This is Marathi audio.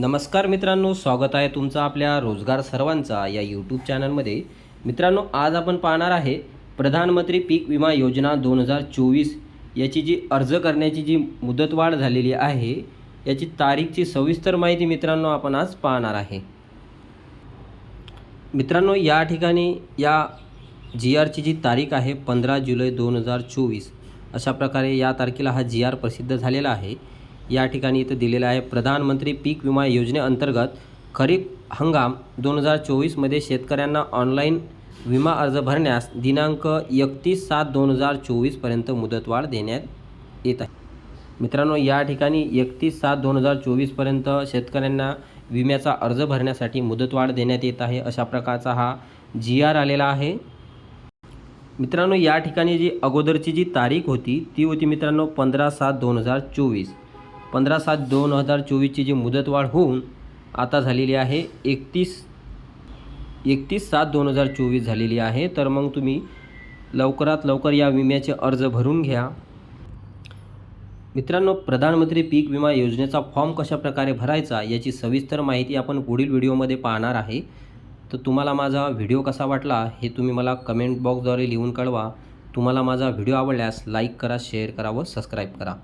नमस्कार मित्रांनो स्वागत आहे तुमचं आपल्या रोजगार सर्वांचा या यूट्यूब चॅनलमध्ये मित्रांनो आज आपण पाहणार आहे प्रधानमंत्री पीक विमा योजना दोन हजार चोवीस. याची जी अर्ज करण्याची जी मुदतवाढ झालेली आहे याची तारीखची सविस्तर माहिती मित्रांनो आपण आज पाहणार आहे. मित्रांनो या ठिकाणी या जी आरची जी तारीख आहे पंधरा जुलै दोन हजार चोवीस अशा प्रकारे या तारखेला हा जी आर प्रसिद्ध झालेला आहे. या ठिकाणी इथं दिलेलं आहे. प्रधानमंत्री पीक विमा योजनेअंतर्गत खरीप हंगाम दोन हजार चोवीसमध्ये शेतकऱ्यांना ऑनलाईन विमा अर्ज भरण्यास दिनांक एकतीस सात दोन हजार चोवीसपर्यंत मुदतवाढ देण्यात येत आहे. मित्रांनो या ठिकाणी एकतीस सात दोन हजार चोवीसपर्यंत शेतकऱ्यांना विम्याचा अर्ज भरण्यासाठी मुदतवाढ देण्यात येत आहे अशा प्रकारचा हा जी आर आलेला आहे. मित्रांनो या ठिकाणी जी अगोदरची जी तारीख होती ती होती मित्रांनो पंधरा सात दोन हजार चोवीस. पंधरा सात दोन हजार चोवीसची जी मुदतवाढ होऊन आता झालेली आहे एकतीस एकतीस सात दोन हजार चोवीस झालेली आहे. तर मग तुम्ही लवकरात लवकर या विम्याचे अर्ज भरून घ्या. मित्रांनो प्रधानमंत्री पीक विमा योजनेचा फॉर्म कशाप्रकारे भरायचा याची सविस्तर माहिती आपण पुढील व्हिडिओमध्ये पाहणार आहे. तर तुम्हाला माझा व्हिडिओ कसा वाटला हे तुम्ही मला कमेंट बॉक्सद्वारे लिहून कळवा. तुम्हाला माझा व्हिडिओ आवडल्यास लाईक करा शेअर करा व सबस्क्राईब करा.